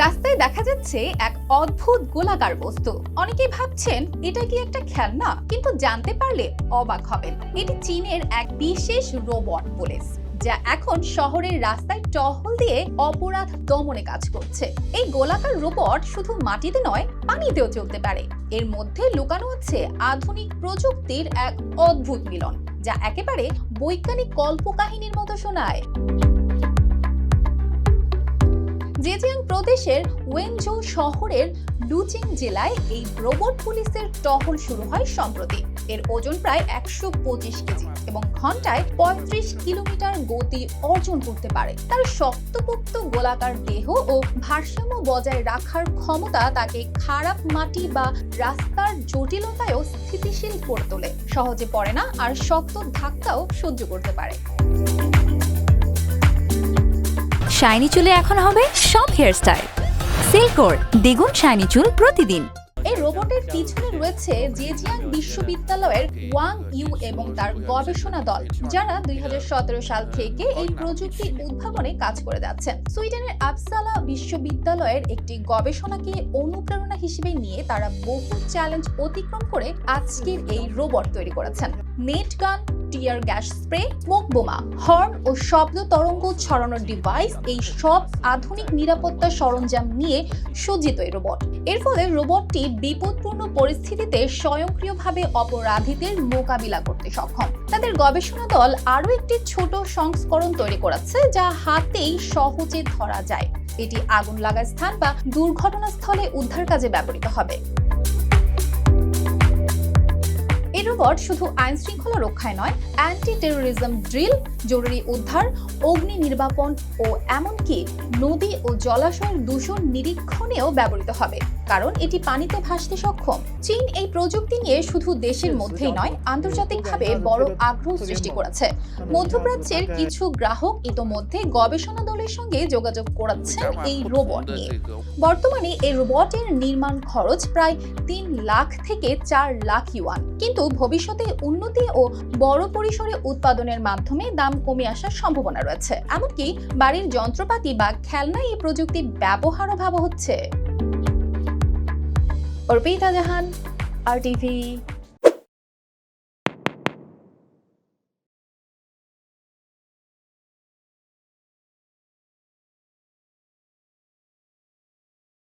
রাস্তায় দেখা যাচ্ছে এক অদ্ভুত গোলাকার বস্তু। অনেকেই ভাবছেন, এটা কি একটা খেলনা? কিন্তু জানতে পারলে অবাক হবেন। এটি চীনের এক বিশেষ রোবট পুলিশ, যা এখন শহরের রাস্তায় টহল দিয়ে অপরাধ দমনে কাজ করছে। এই গোলাকার রোবট শুধু মাটিতে নয়, পানিতেও চলতে পারে। এর মধ্যে লুকানো হচ্ছে আধুনিক প্রযুক্তির এক অদ্ভুত মিলন, যা একেবারে বৈজ্ঞানিক কল্পকাহিনীর মতো শোনায়। জেজিয়াং প্রদেশের ওয়েনজো শহরের লুচিং জেলায় এই রোবট পুলিশের টহল শুরু হয় সম্প্রতি। এর ওজন প্রায় একশো পঁচিশ কেজি এবং ঘন্টায় পঁয়ত্রিশ কিলোমিটার গতি অর্জন করতে পারে। তার শক্তপোক্ত গোলাকার দেহ ও ভারসাম্য বজায় রাখার ক্ষমতা তাকে খারাপ মাটি বা রাস্তার জটিলতায়ও স্থিতিশীল করে তোলে। সহজে পড়ে না আর শক্ত ধাক্কাও সহ্য করতে পারে। শাইনি চুলে এখন হবে সব হেয়ার হেয়ারস্টাইল সিল্কোর দ্বিগুণ শাইনি চুল প্রতিদিন। রোবটের পিছনে রয়েছে জেজিয়াং বিশ্ববিদ্যালয়ের ওয়াং ইউ এবং তার গবেষণা দল, যারা দুই সাল থেকে এই প্রযুক্তি উদ্ভাবনে কাজ করে যাচ্ছেন সুইডেনের আপসালা বিশ্ববিদ্যালয়ের একটি গবেষণাকে অনুপ্রেরণা হিসেবে নিয়ে তারা বহু চ্যালেঞ্জ অতিক্রম করে আজকের এই রোবট তৈরি করেছেন। Net gun, tear gas spray smoke bomb, horn ও শব্দ তরঙ্গ ছড়ানোর ডিভাইস এই সব আধুনিক নিরাপত্তা সরঞ্জাম নিয়ে সজ্জিত এই রোবট। এর ফলে রোবটটি বিপদপূর্ণ পরিস্থিতিতে স্বয়ংক্রিয়ভাবে অপরাধীদের মোকাবিলা করতে সক্ষম। তাদের গবেষণা দল আরও একটি ছোট সংস্করণ তৈরি করেছে যা হাতেই সহজে ধরা যায়। এটি আগুন লাগা স্থান বা দুর্ঘটনাস্থলে উদ্ধার কাজে ব্যবহৃত হবে। রোবট শুধু আইন শৃঙ্খলা রক্ষায় নয় অ্যান্টি টেরোরিজম ড্রিল জরুরি উদ্ধার, অগ্নি নির্বাপন ও এমনকি নদী ও জলাশয়ের দূষণ নিরীক্ষণেও ব্যবহৃত হবে। কারণ এটি পানিতে ভাসতে সক্ষম। চীন এই প্রযুক্তি নিয়ে শুধু দেশের মধ্যেই নয়, আন্তর্জাতিকভাবে বড় আগ্রহ সৃষ্টি করেছে। মধ্যপ্রাচ্যের কিছু গ্রাহক ইতোমধ্যে গবেষণা দলের সঙ্গে যোগাযোগ করাচ্ছেন এই রোবট নিয়ে। বর্তমানে এই রোবটের নির্মাণ খরচ প্রায় তিন লাখ থেকে চার লাখ ইউয়ান। কিন্তু ভবিষ্যতে উন্নতি ও বড় পরিসরে উৎপাদনের মাধ্যমে দাম কমে আসার সম্ভাবনা রয়েছে। এমনকি বাড়ির যন্ত্রপাতি বা খেলনায় এই প্রযুক্তি ব্যবহারও ভাবা হচ্ছে। অর্পিতা জাহান আর টিভি